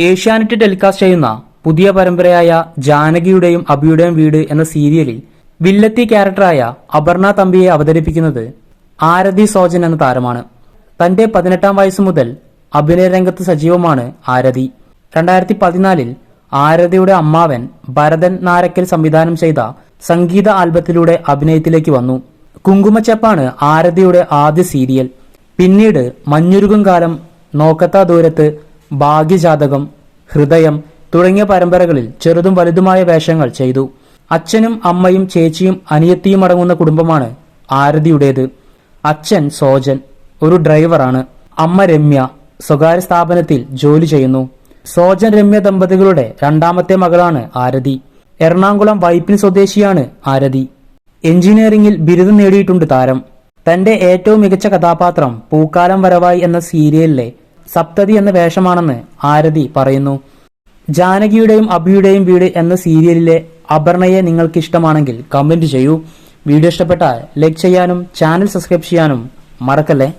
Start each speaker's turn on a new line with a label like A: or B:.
A: Asianet telecast ചെയ്യുന്ന പുതിയ പരമ്പരയായ ജാനകിയുടെയും അബിയുടെയും വീട് എന്ന സീരിയലിൽ വില്ലത്തി ക്യാരക്ടറായ അപർണ തമ്പിയെ അവതരിപ്പിക്കുന്നത് ആരതി സോജൻ എന്ന താരമാണ്. തന്റെ പതിനെട്ടാം വയസ്സ് മുതൽ അഭിനയ രംഗത്ത് സജീവമാണ് ആരതി. രണ്ടായിരത്തി പതിനാലിൽ ആരതിയുടെ അമ്മാവൻ ഭരതൻ നാരക്കൽ സംവിധാനം ചെയ്ത സംഗീത ആൽബത്തിലൂടെ അഭിനയത്തിലേക്ക് വന്നു. കുങ്കുമച്ചപ്പാണ് ആരതിയുടെ ആദ്യ സീരിയൽ. പിന്നീട് മഞ്ഞുരുകും കാലം നോക്കത്താ ദൂരത്ത് ഭാഗ്യജാതകം ഹൃദയം തുടങ്ങിയ പരമ്പരകളിൽ ചെറുതും വലുതുമായ വേഷങ്ങൾ ചെയ്തു. അച്ഛനും അമ്മയും ചേച്ചിയും അനിയത്തിയും അടങ്ങുന്ന കുടുംബമാണ് ആരതിയുടേത്. അച്ഛൻ സോജൻ ഒരു ഡ്രൈവറാണ്. അമ്മ രമ്യ സ്വകാര്യ സ്ഥാപനത്തിൽ ജോലി ചെയ്യുന്നു. സോജൻ രമ്യ ദമ്പതികളുടെ രണ്ടാമത്തെ മകളാണ് ആരതി. എറണാകുളം വൈപ്പിൻ സ്വദേശിയാണ് ആരതി. എഞ്ചിനീയറിംഗിൽ ബിരുദം നേടിയിട്ടുണ്ട് താരം. തന്റെ ഏറ്റവും മികച്ച കഥാപാത്രം പൂക്കാലം വരവായി എന്ന സീരിയലിലെ സപ്തതി എന്ന വേഷമാണെന്ന് ആരതി പറയുന്നു. ജാനകിയുടെയും അഭിയുടെയും വീട് എന്ന സീരിയലിലെ അപർണയെ നിങ്ങൾക്ക് ഇഷ്ടമാണെങ്കിൽ കമന്റ് ചെയ്യൂ. വീഡിയോ ഇഷ്ടപ്പെട്ടാൽ ലൈക്ക് ചെയ്യാനും ചാനൽ സബ്സ്ക്രൈബ് ചെയ്യാനും മറക്കല്ലേ?